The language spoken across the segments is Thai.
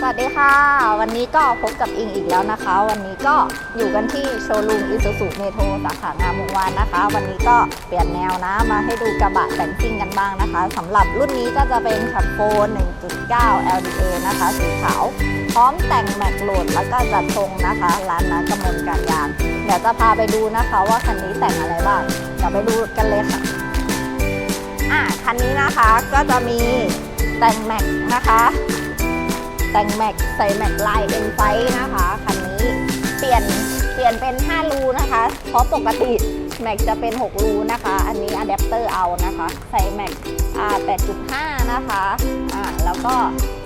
สวัสดีค่ะ วันนี้ก็พบกับอิงอีกแล้วนะคะ วันนี้ก็อยู่กันที่โชว์รูม Isuzu Metro สาขางามวงวานนะคะ วันนี้ก็เปลี่ยนแนวนะมาให้ดูกระบะแต่งซิ่งกันบ้างนะคะสำหรับรุ่นนี้ก็จะเป็นขับโฟ1.9 LDA นะคะสีขาว พร้อมแต่งแม็กโหลดแล้วก็จัดทรงนะคะร้านนักมลการยางเดี๋ยวจะพาไปดูนะคะว่าคันนี้แต่งอะไรบ้างเดี๋ยวไปดูกันเลยค่ะอะคันนี้นะคะก็จะมีแต่งแม็กนะคะ แต่งแม็กใส่แม็กลายเอ็นไฟนะคะคันนี้เปลี่ยนเปลี่ยนเป็น 5 รูนะคะ เพราะปกติแม็กจะเป็น 6 รูนะคะ อันนี้อะแดปเตอร์เอานะคะ ใส่แม็กอ่า8.5 นะคะอ่าแล้วก็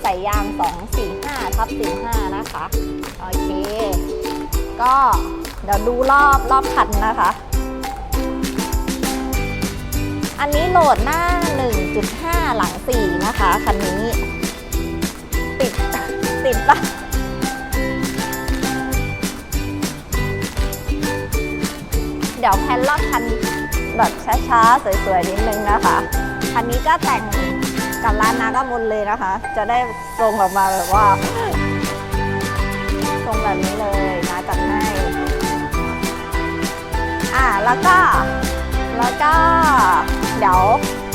ใส่ยาง 245ทับ45 นะคะ โอเค ก็เดี๋ยวดูรอบรอบคันนะคะ อันนี้โหลดหน้า 1.5 หลัง 4 นะคะ คันนี้ เดี๋ยวแพนรอบคันแบบช้าๆ สวยๆ นิดนึงนะคะ คันนี้ก็แต่งกับร้านนากามุนเลยนะคะ จะได้ทรงออกมาแบบว่าทรงแบบนี้เลยนะจัดให้ อ่าแล้วก็ แล้วก็ เดี๋ยว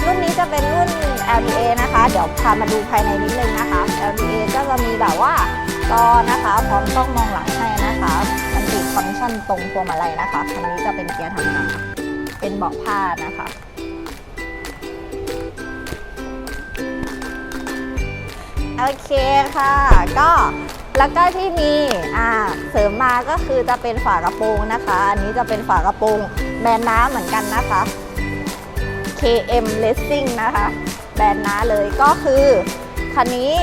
รุ่นนี้จะเป็นรุ่น LDA นะคะ เดี๋ยวพามาดูภายในนิดนึงนะคะ LDA ก็จะมีแบบว่าจอนะคะ พร้อมกล้องมองหลังให้นะ ชันตรงพวงมาลัยนะคะคันนี้จะเป็นเกียร์ธรรมดาเป็นเบาะผ้านะคะ โอเคค่ะ ก็แล้วก็ที่มีอ่าเสริมมาก็คือจะเป็นฝากระโปรงนะคะ อันนี้จะเป็นฝากระโปรงแบรนด์น้ำเหมือนกันนะคะ KM Racing นะคะ แบรนด์น้าเลยก็คือคันนี้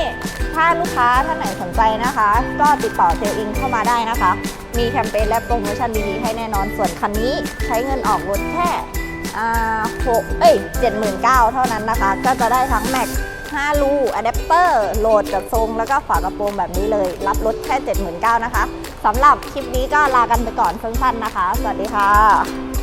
ถ้าลูกค้าท่านไหนสนใจนะคะ ก็ติดต่อเซลล์อิงเข้ามาได้นะคะ มีแคมเปญและโปรโมชั่นดีๆให้แน่นอน ส่วนคันนี้ใช้เงินออกรถแค่หกเอ้ยเจ็ดหมื่นเก้าเท่านั้นนะคะ ก็จะได้ทั้งแม็ก5รูอะแดปเตอร์โหลดกับทรง แล้วก็ฝากระโปรงแบบนี้เลย รับรถแค่ 79,000นะคะสำหรับคลิปนี้ก็ลากันไปก่อนสั้นๆนะคะ สวัสดีค่ะ